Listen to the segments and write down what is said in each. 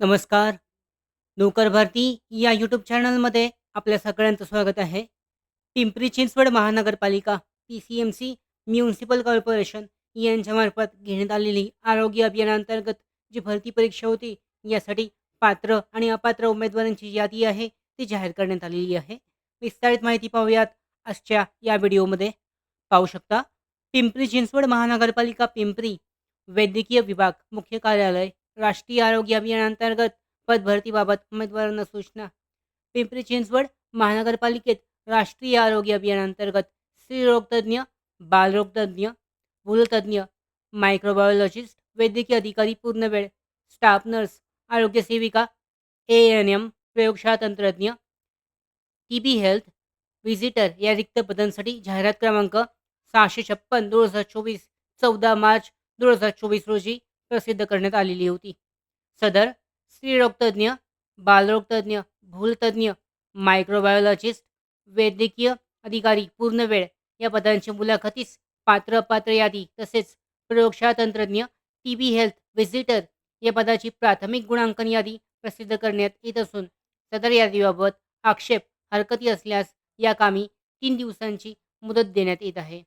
नमस्कार. नोकर भारती या यूट्यूब चॅनलमध्ये आपल्या सगळ्यांचं स्वागत आहे. पिंपरी चिंचवड महानगरपालिका, पी-सी-एम-सी, म्युनिसिपल कॉर्पोरेशन यांच्यामार्फत घेण्यात आलेली आरोग्य अभियानांतर्गत जी भरती परीक्षा होती, यासाठी पात्र आणि अपात्र उमेदवारांची यादी आहे, ती जाहीर करण्यात आलेली आहे. विस्तारित माहिती पाहूयात आजच्या या व्हिडिओमध्ये. पाहू शकता, पिंपरी चिंचवड महानगरपालिका पिंपरी, वैद्यकीय विभाग, मुख्य कार्यालय, राष्ट्रीय आरोग्य अभियानांतर्गत पदभरतीबाबत उमेदवारांना सूचना. पिंपरी चिंचवड महानगरपालिकेत राष्ट्रीय आरोग्य अभियानांतर्गत स्त्रीरोगतज्ञ, बालरोगतज्ञ, भूलतज्ञ, मायक्रोबायोलॉजिस्ट, वैद्यकीय अधिकारी पूर्णवेळ, स्टाफ नर्स, आरोग्य सेविका, ए-एन-एम, प्रयोगशाळा तंत्रज्ञ, टीबी हेल्थ व्हिजिटर या रिक्त पदांसाठी जाहिरात क्रमांक 656/2024 14 मार्च 2024 रोजी प्रसिद्ध करण्यात आलेली होती. सदर स्त्रीरोगतज्ञ, बालरोगतज्ञ, भूलतज्ञ, मायक्रोबायोलॉजिस्ट, वैद्यकीय अधिकारी पूर्णवेळ या पदांची मुलाखतीस पात्र अपात्र यादी तसेच प्रयोगशाळा तंत्रज्ञ, टी बी हेल्थ व्हिजिटर या पदाची प्राथमिक गुणांकन यादी प्रसिद्ध करण्यात येत असून सदर यादीबाबत आक्षेप, हरकती असल्यास या कामी तीन दिवसांची मुदत देण्यात येत आहे.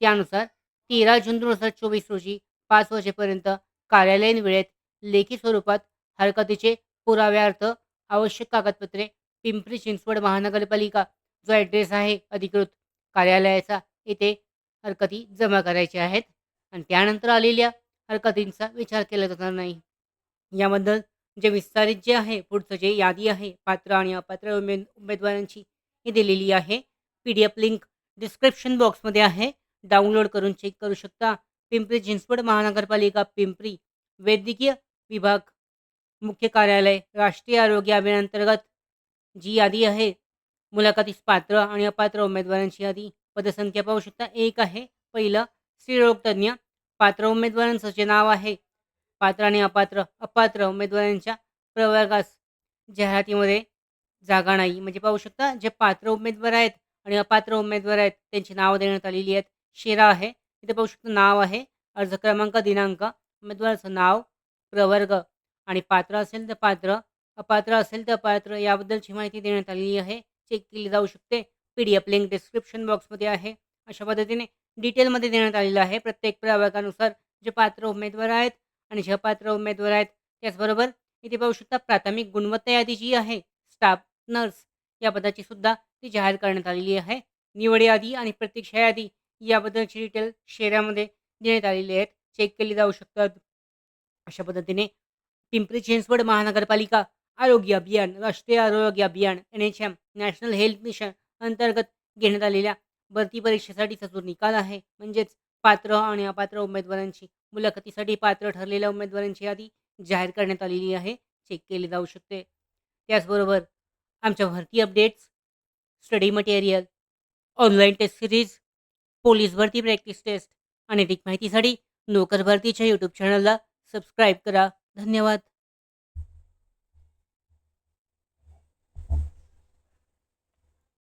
त्यानुसार 13 जून 2024 रोजी पाच वाजेपर्यंत कार्यालयीन वेळेत लेखी स्वरूपात हरकतीचे पुराव्यार्थ आवश्यक कागदपत्रे पिंपरी चिंचवड महानगरपालिका जो ॲड्रेस आहे अधिकृत कार्यालयाचा येथे हरकती जमा करायच्या आहेत आणि त्यानंतर आलेल्या हरकतींचा विचार केला जाणार नाही. याबद्दल जे विस्तारित जे आहे पुढचं जे यादी आहे पात्र आणि अपात्र उमेद उमेदवारांची ही दिलेली आहे. पी-डी-एफ लिंक डिस्क्रिप्शन बॉक्समध्ये आहे. डाउनलोड करून चेक करू शकता. पिंपरी चिंचवड महानगरपालिका पिंपरी, वैद्यकीय विभाग, मुख्य कार्यालय, राष्ट्रीय आरोग्य अभियानांतर्गत जी यादी आहे, मुलाखतीस पात्र आणि अपात्र उमेदवारांची यादी. पदसंख्या पाहू शकता एक आहे. पहिलं स्त्रीरोगतज्ञ. पात्र उमेदवारांचं जे नाव आहे, पात्र आणि अपात्र, अपात्र उमेदवारांच्या प्रवर्गास जाहिरातीमध्ये जागा नाही. म्हणजे पाहू शकता जे पात्र उमेदवार आहेत आणि अपात्र उमेदवार आहेत त्यांची नावं देण्यात आलेली आहेत. शेरा आहे. इथे पाहू शकता नाव आहे, अर्ज क्रमांक, दिनांक, उमेदवाराचं नाव, प्रवर्ग आणि पात्र असेल तर पात्र, अपात्र असेल तर अपात्र याबद्दलची माहिती देण्यात आलेली आहे. चेक केली जाऊ शकते. पी-डी-एफ लिंक डिस्क्रिप्शन बॉक्समध्ये आहे. अशा पद्धतीने डिटेलमध्ये देण्यात आलेलं आहे. प्रत्येक प्रवर्गानुसार जे पात्र उमेदवार आहेत आणि जे अपात्र उमेदवार आहेत. त्याचबरोबर इथे पाहू शकता प्राथमिक गुणवत्ता यादी जी आहे, स्टाफ नर्स या पदाची सुद्धा ती जाहीर करण्यात आलेली आहे. निवड यादी आणि प्रतीक्षा यादी याबद्दलची डिटेल शहरामध्ये देण्यात आलेली आहेत. चेक केली जाऊ शकतात. अशा पद्धतीने पिंपरी चिंचवड महानगरपालिका आरोग्य अभियान, राष्ट्रीय आरोग्य अभियान, एन-एच-एम, नॅशनल हेल्थ मिशन अंतर्गत घेण्यात आलेल्या भरती परीक्षेसाठीचा जो निकाल आहे, म्हणजेच पात्र आणि अपात्र उमेदवारांची मुलाखतीसाठी पात्र ठरलेल्या उमेदवारांची यादी जाहीर करण्यात आलेली आहे. चेक केली जाऊ शकते. त्याचबरोबर आमच्या भरती updates, study material, online test series police भरती प्रॅक्टिस टेस्ट आणि अधिक माहितीसाठी नोकर भरतीच्या यूट्यूब चॅनलला सबस्क्राईब करा. धन्यवाद.